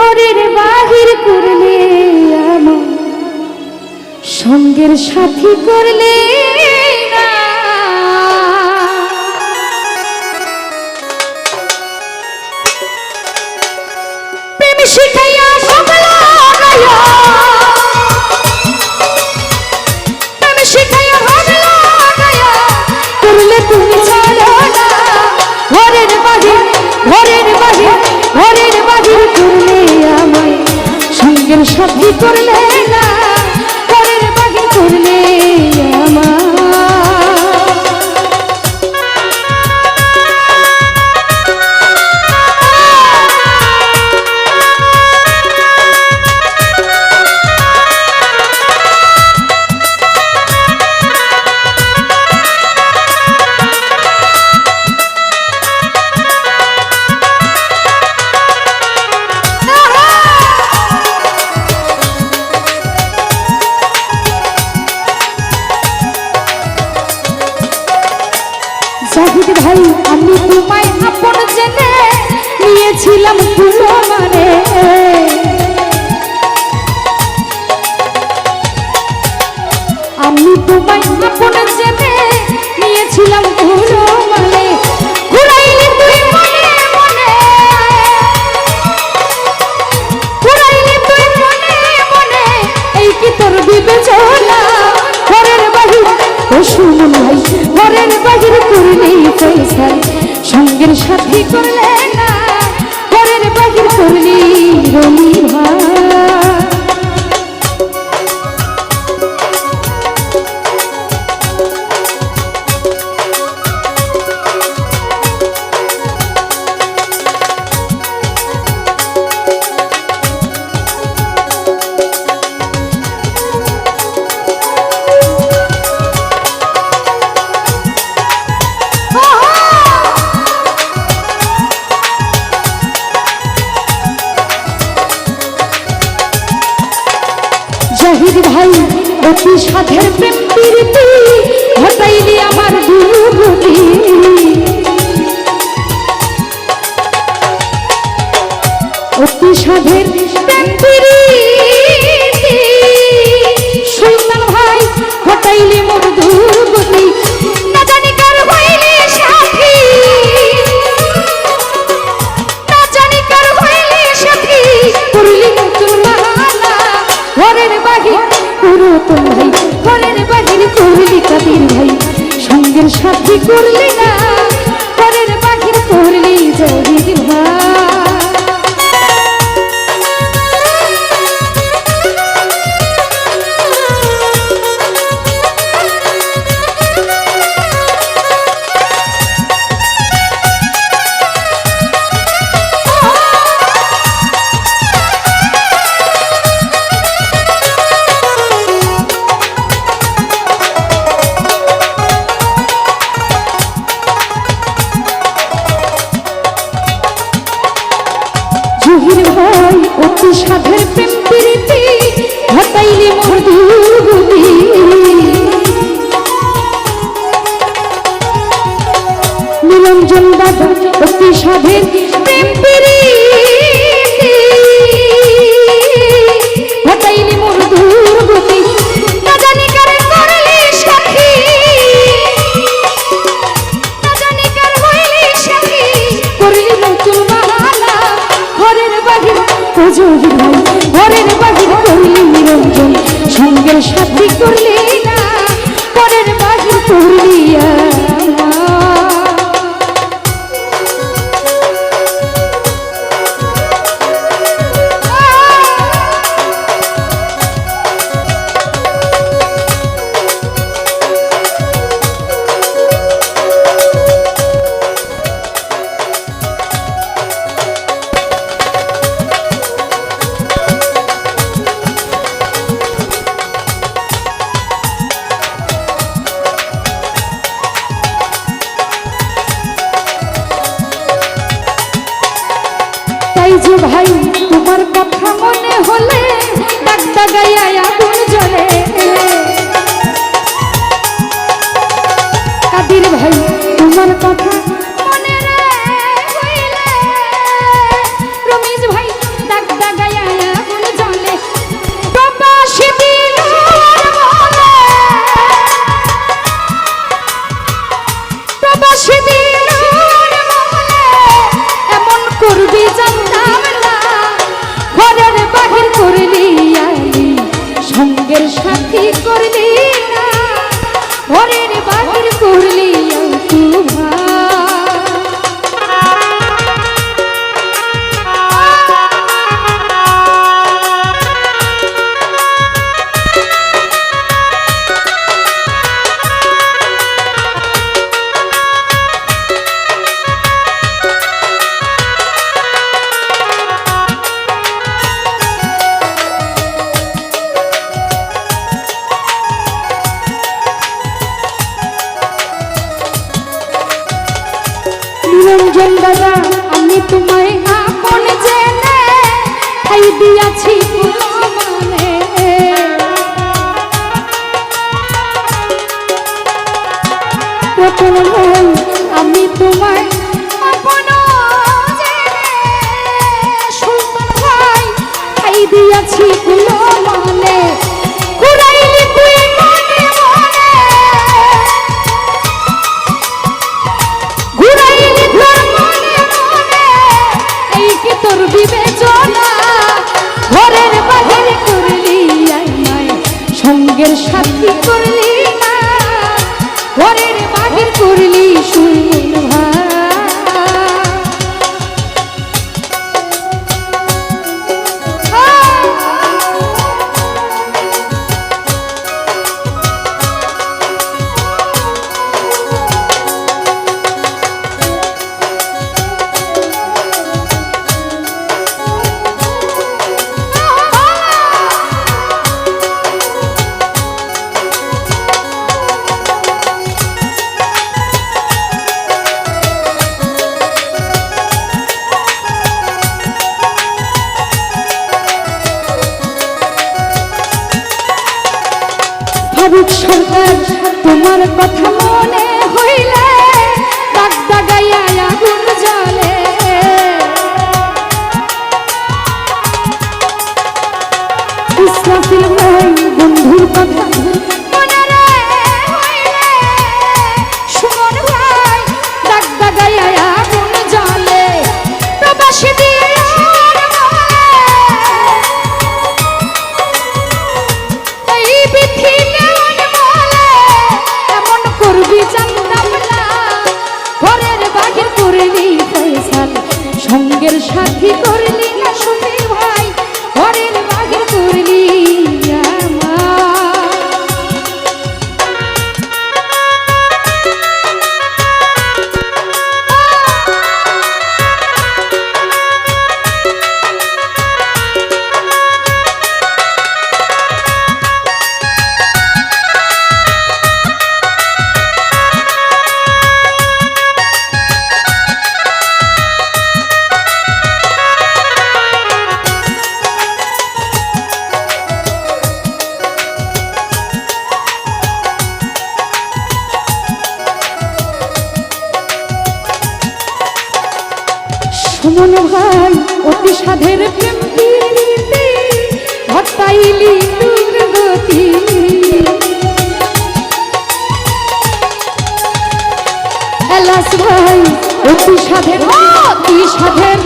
ঘরের বাহির করলে আমার সঙ্গের সাথী করলে সব কি করলে না পরের বাগে করলে শহীদ ভাই আমি তোমায় আপন জেনে নিয়েছিলাম মানে আমি তোমায় আপন জেনে নিয়েছিলাম ভুলো দিয়াছি আমি তোমায় করলি স্বরূপ সরকার তোমার কথা মনে হইলে দাগ দাগাইয়া আগুন জলে ইসরাফিল বন্ধুর কথা নয় অতি সাধের প্রেম কিনিতে হতাইলি দুর্গতি। এলাস ভাই অতি সাধের অতি সাধের